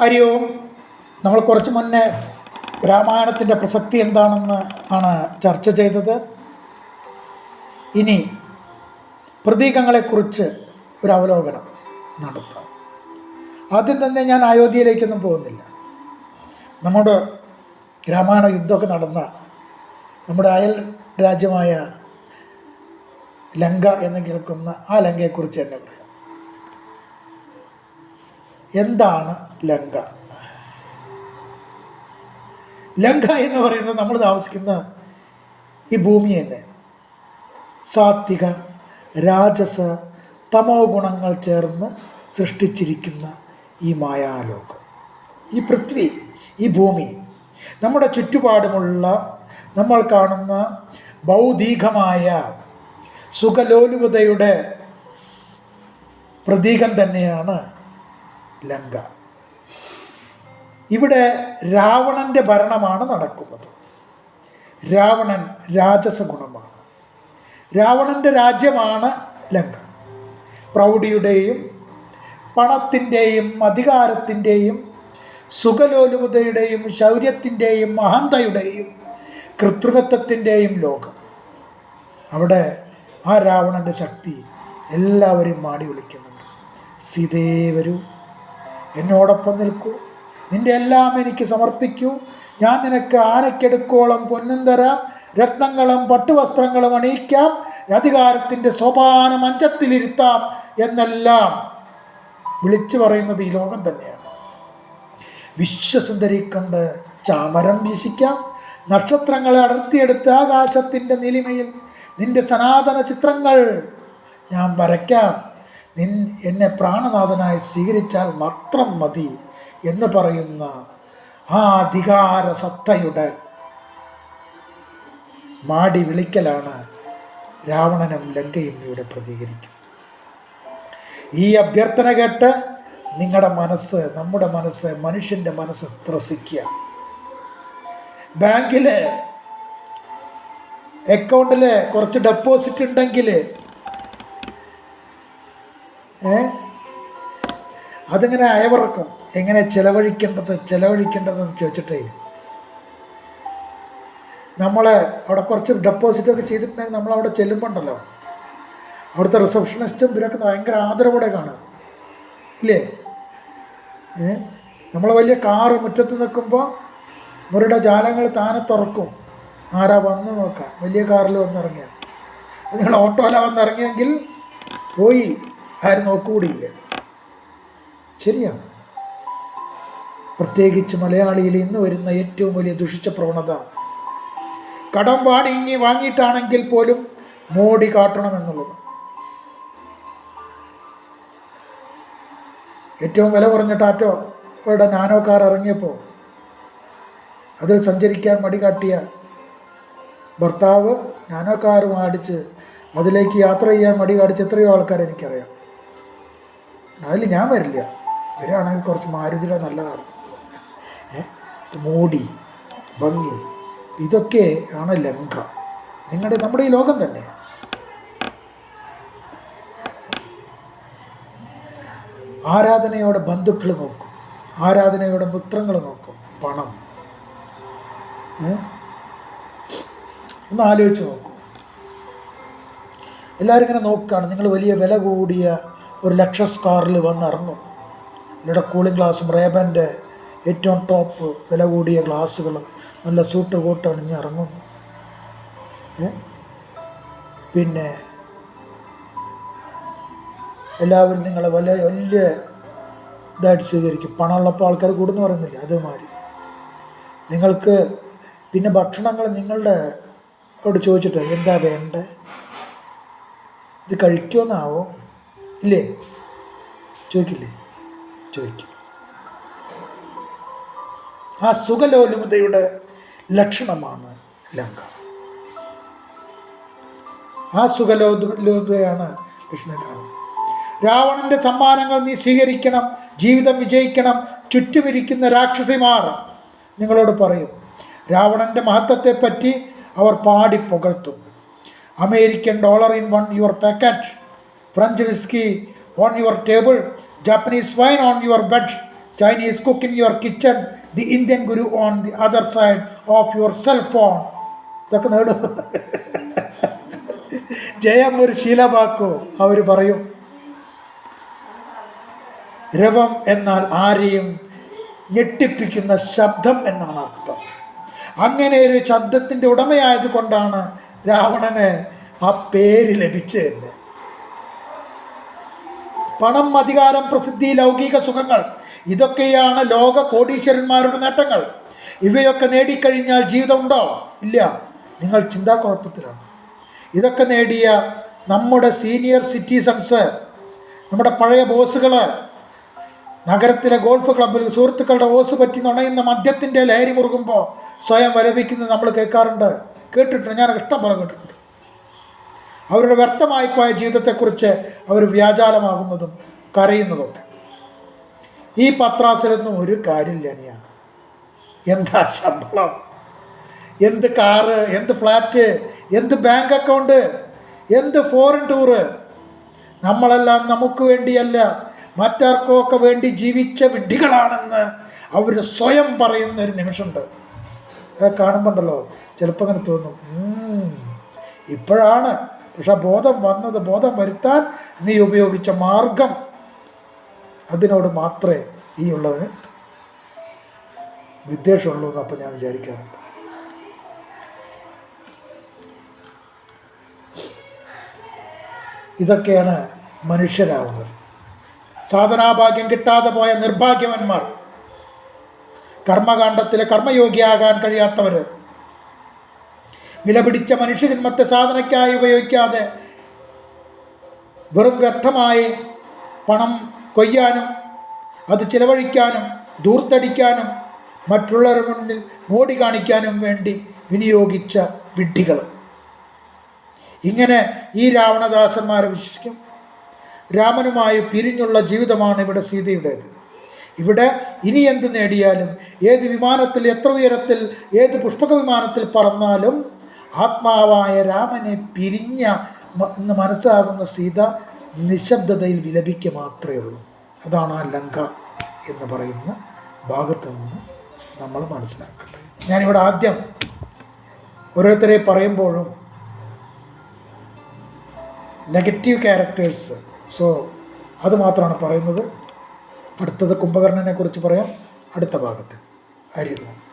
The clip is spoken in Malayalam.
ഹരി ഓം നമ്മൾ കുറച്ച് മുന്നേ രാമായണത്തിന്റെ പ്രസക്തി എന്താണെന്ന് ആണ് ചർച്ച ചെയ്തത്. ഇനി പ്രതീകങ്ങളെക്കുറിച്ച് ഒരു അവലോകനം നടത്താം. ആദ്യം തന്നെ ഞാൻ അയോധ്യയിലേക്കൊന്നും പോകുന്നില്ല. നമ്മുടെ രാമായണ യുദ്ധമൊക്കെ നടന്ന നമ്മുടെ അയൽ രാജ്യമായ ലങ്ക എന്ന് കേൾക്കുന്ന ആ ലങ്കയെക്കുറിച്ച് തന്നെ പറയാം. എന്താണ് ലങ്ക? ലങ്ക എന്ന് പറയുന്നത് നമ്മൾ താമസിക്കുന്ന ഈ ഭൂമി തന്നെ. സാത്വിക രാജസ തമോ ഗുണങ്ങൾ ചേർന്ന് സൃഷ്ടിച്ചിരിക്കുന്ന ഈ മായാലോകം. ഈ പൃഥ്വി ഈ ഭൂമി നമ്മുടെ ചുറ്റുപാടുമുള്ള നമ്മൾ കാണുന്ന ഭൗതികമായ സുഖലോലുപതയുടെ പ്രതീകം തന്നെയാണ് ലങ്ക. ഇവിടെ രാവണന്റെ ഭരണമാണ് നടക്കുന്നത്. രാവണൻ രാജസ ഗുണമാണ്. രാവണന്റെ രാജ്യമാണ് ലങ്ക. പ്രൗഢിയുടെയും പണത്തിന്റെയും അധികാരത്തിന്റെയും സുഖലോലുപതയുടെയും ശൗര്യത്തിന്റെയും മഹന്തയുടെയും കൃത്രിമത്വത്തിന്റെയും ലോകം. അവിടെ ആ രാവണന്റെ ശക്തി എല്ലാവരും മാടി വിളിക്കുന്നുണ്ട്. സീതേ വരൂ എന്നോടൊപ്പം നിൽക്കൂ. നിന്റെ എല്ലാം എനിക്ക് സമർപ്പിക്കൂ. ഞാൻ നിനക്ക് ആനയ്ക്കെടുക്കോളം പൊന്നും തരാം. രത്നങ്ങളും പട്ടുവസ്ത്രങ്ങളും അണിയിക്കാം. അധികാരത്തിന്റെ സോപാന മഞ്ചത്തിലിരുത്താം എന്നെല്ലാം വിളിച്ചു പറയുന്നത് ഈ ലോകം തന്നെയാണ്. വിശ്വസുന്ദരി കണ്ട് ചാമരം വീശിക്കാം. നക്ഷത്രങ്ങളെ അടർത്തിയെടുത്ത് ആകാശത്തിന്റെ നിലിമയിൽ നിന്റെ സനാതന ചിത്രങ്ങൾ ഞാൻ വരയ്ക്കാം. നിൻ എന്നെ പ്രാണനാഥനായി സ്വീകരിച്ചാൽ മാത്രം മതി എന്ന് പറയുന്ന ആ അധികാര സത്തയുടെ മാടി വിളിക്കലാണ് രാവണനും ലങ്കയും ഇവിടെ പ്രതികരിക്കുന്നത്. ഈ അഭ്യർത്ഥന കേട്ട് നിങ്ങളുടെ മനസ്സ് നമ്മുടെ മനസ്സ് മനുഷ്യന്റെ മനസ്സ് ത്രസിക്കുക. ബാങ്കിൽ അക്കൗണ്ടിൽ കുറച്ച് ഡെപ്പോസിറ്റ് ഉണ്ടെങ്കിൽ അതിങ്ങനെ അയവിറക്കും? എങ്ങനെ ചിലവഴിക്കേണ്ടത് ചിലവഴിക്കേണ്ടതെന്ന് ചോദിച്ചിട്ടേ. നമ്മൾ അവിടെ കുറച്ച് ഡെപ്പോസിറ്റ് ഒക്കെ ചെയ്തിട്ടുണ്ടെങ്കിൽ നമ്മൾ അവിടെ ചെല്ലുമ്പോണ്ടല്ലോ. അവിടുത്തെ റിസപ്ഷനിസ്റ്റും ഇവരൊക്കെ ഭയങ്കര ആദരവോടെ കാണുക. ഇല്ലേ? നമ്മൾ വലിയ കാറ് മുറ്റത്ത് നിൽക്കുമ്പോൾ ഇവരുടെ ജാലങ്ങൾ താനെ തുറക്കും. ആരാ വന്ന് നോക്കാം വലിയ കാറിൽ വന്നിറങ്ങിയ. നിങ്ങൾ ഓട്ടോയിലാണ് വന്നിറങ്ങിയെങ്കിൽ പോയി. ആരും നോക്കുകൂടിയില്ല ശരിയാണ്. പ്രത്യേകിച്ച് മലയാളിയിൽ ഇന്ന് വരുന്ന ഏറ്റവും വലിയ ദുഷിച്ച പ്രവണത കടം വാങ്ങി വാങ്ങിയിട്ടാണെങ്കിൽ പോലും മോടി കാട്ടണമെന്നുള്ളത് ഏറ്റവും വില കുറഞ്ഞ ടാറ്റോ ഇവിടെ നാനോ കാർ ഇറങ്ങിയപ്പോൾ അതിൽ സഞ്ചരിക്കാൻ മടി കാട്ടിയ ഭർത്താവ് നാനോ കാർ അടിച്ച് അതിലേക്ക് യാത്ര ചെയ്യാൻ മടി കാണിച്ച എത്രയോ ആൾക്കാർ എനിക്കറിയാം. അതിൽ ഞാൻ വരില്ല. വരികയാണെങ്കിൽ കുറച്ച് മാരുതിയുടെ നല്ല കാണും മോടി ഭംഗി. ഇതൊക്കെ ആണ് ലങ്ക. നിങ്ങളുടെ നമ്മുടെ ഈ ലോകം തന്നെ. ആരാധനയോടെ ബന്ധുക്കൾ നോക്കും. ആരാധനയോടെ പുത്രങ്ങൾ നോക്കും. പണം. ഒന്ന് ആലോചിച്ച് നോക്കൂ. എല്ലാവരും ഇങ്ങനെ നോക്കുകയാണ് നിങ്ങൾ വലിയ വില കൂടിയ ഒരു ലക്ഷസ് കാറിൽ വന്നിറങ്ങും. ഇവിടെ കൂളിംഗ് ഗ്ലാസും റേബന്റെ ഏറ്റവും ടോപ്പ് വില കൂടിയ ഗ്ലാസ്സുകൾ നല്ല സൂട്ട് കോട്ട് അണിഞ്ഞ് ഇറങ്ങുന്നു പിന്നെ എല്ലാവരും നിങ്ങളെ വലിയ വലിയ ഇതായിട്ട് സ്വീകരിക്കും. പണമുള്ളപ്പോൾ ആൾക്കാർ കൂടുന്നു പറയുന്നില്ല അതുമാതിരി. നിങ്ങൾക്ക് പിന്നെ ഭക്ഷണങ്ങൾ നിങ്ങളുടെ അവിടെ ചോദിച്ചിട്ട് എന്താ വേണ്ടേ ഇത് കഴിക്കുമെന്നാവോ? ഇല്ലേ? ചോദിക്കില്ലേ? ചോദിക്കും. ആ സുഖലോലുപതയുടെ ലക്ഷണമാണ് ലങ്ക. ആ സുഖലോലുപതയാണ് ലക്ഷ്മണൻ കാണുന്നത്. രാവണന്റെ സമ്മാനങ്ങൾ നീ സ്വീകരിക്കണം ജീവിതം വിജയിക്കണം ചുറ്റുമിരിക്കുന്ന രാക്ഷസിമാർ നിങ്ങളോട് പറയും. രാവണന്റെ മഹത്വത്തെപ്പറ്റി അവർ പാടി പുകഴ്ത്തും. American dollar in one your pocket. French whisky on your table Japanese wine on your bed Chinese cook in your kitchen the Indian guru on the other side of your cell phone ഇതൊക്കെ നേടും. ജയം ഒരു ശീലമാക്കോ അവർ പറയും. രവം എന്നാൽ ആരെയും ഞെട്ടിപ്പിക്കുന്ന ശബ്ദം എന്നാണ് അർത്ഥം. അങ്ങനെ ഒരു ശബ്ദത്തിന്റെ ഉടമയായത് കൊണ്ടാണ് രാവണന് ആ പേര് ലഭിച്ചത്. പണം അധികാരം പ്രസിദ്ധി ലൗകിക സുഖങ്ങൾ ഇതൊക്കെയാണ് ലോക കോടീശ്വരന്മാരുടെ നേട്ടങ്ങൾ. ഇവയൊക്കെ നേടിക്കഴിഞ്ഞാൽ ജീവിതമുണ്ടോ? ഇല്ല. നിങ്ങൾ ചിന്താക്കുഴപ്പത്തിലാണ് ഇതൊക്കെ നേടിയ നമ്മുടെ സീനിയർ സിറ്റിസൺസ് നമ്മുടെ പഴയ ബോസുകൾ നഗരത്തിലെ ഗോൾഫ് ക്ലബ്ബിൽ സുഹൃത്തുക്കളുടെ ഓസ് പറ്റി നുണയുന്ന മദ്യത്തിന്റെ ലഹരി മുറുകുമ്പോൾ സ്വയം വലപിക്കുന്നത് നമ്മൾ കേൾക്കാറുണ്ട്. കേട്ടിട്ടുണ്ട്. ഞാൻ ഇഷ്ടം പോലെ കേട്ടിട്ടുണ്ട്. അവരുടെ വ്യർത്ഥമായി പോയ ജീവിതത്തെക്കുറിച്ച് അവർ വ്യാജാലമാകുന്നതും കരയുന്നതൊക്കെ. ഈ പത്രാസിലൊന്നും ഒരു കാര്യമില്ല അനിയ. എന്താ ശമ്പളം? എന്ത് കാറ്? എന്ത് ഫ്ലാറ്റ്? എന്ത് ബാങ്ക് അക്കൗണ്ട്? എന്ത് ഫോറിൻ ടൂറ്? നമ്മളെല്ലാം നമുക്ക് വേണ്ടിയല്ല മറ്റാർക്കോ ഒക്കെ വേണ്ടി ജീവിച്ച വിഡ്ഢികളാണെന്ന് അവർ സ്വയം പറയുന്ന ഒരു നിമിഷമുണ്ട്. അത് കാണുമ്പോണ്ടല്ലോ ചിലപ്പോൾ അങ്ങനെ തോന്നും. ഇപ്പോഴാണ് പക്ഷെ ബോധം വന്നത് ബോധം വരുത്താൻ നീ ഉപയോഗിച്ച മാർഗം അതിനോട് മാത്രമേ ഈ ഉള്ളവന് വിദ്വേഷമുള്ളൂ എന്ന് അപ്പം ഞാൻ വിചാരിക്കാറുണ്ട്. ഇതൊക്കെയാണ് മനുഷ്യരാവുന്നത്. സാധനാഭാഗ്യം കിട്ടാതെ പോയ നിർഭാഗ്യവന്മാർ. കർമ്മകാണ്ഡത്തിലെ കർമ്മയോഗിയാകാൻ കഴിയാത്തവർ വിലപിടിച്ച മനുഷ്യജന്മത്തെ സാധനയ്ക്കായി ഉപയോഗിക്കാതെ വെറും വ്യർത്ഥമായി പണം കൊയ്യാനും അത് ചിലവഴിക്കാനും ദൂർത്തടിക്കാനും മറ്റുള്ളവരുടെ മുന്നിൽ മോടി കാണിക്കാനും വേണ്ടി വിനിയോഗിച്ച വിഡ്ഢികൾ ഇങ്ങനെ ഈ രാവണദാസന്മാരെ വിശ്വസിക്കും. രാമനുമായി പിരിഞ്ഞുള്ള ജീവിതമാണ് ഇവിടെ സീതയുടേത്. ഇവിടെ ഇനി എന്ത് നേടിയാലും ഏത് വിമാനത്തിൽ എത്ര ഉയരത്തിൽ ഏത് പുഷ്പക വിമാനത്തിൽ പറന്നാലും ആത്മാവായ രാമനെ പിരിഞ്ഞ എന്ന് മനസ്സിലാകുന്ന സീത നിശബ്ദതയിൽ വിലപിക്കുക മാത്രമേ ഉള്ളൂ. അതാണ് ആ ലങ്ക എന്ന് പറയുന്ന ഭാഗത്ത് നിന്ന് നമ്മൾ മനസ്സിലാക്കട്ടെ ഞാനിവിടെ ആദ്യം ഓരോരുത്തരെ പറയുമ്പോഴും നെഗറ്റീവ് ക്യാരക്ടേഴ്സ് സോ അത് മാത്രമാണ് പറയുന്നത്. അടുത്തത് കുംഭകർണനെ കുറിച്ച് പറയാം. അടുത്ത ഭാഗത്ത്. ഓം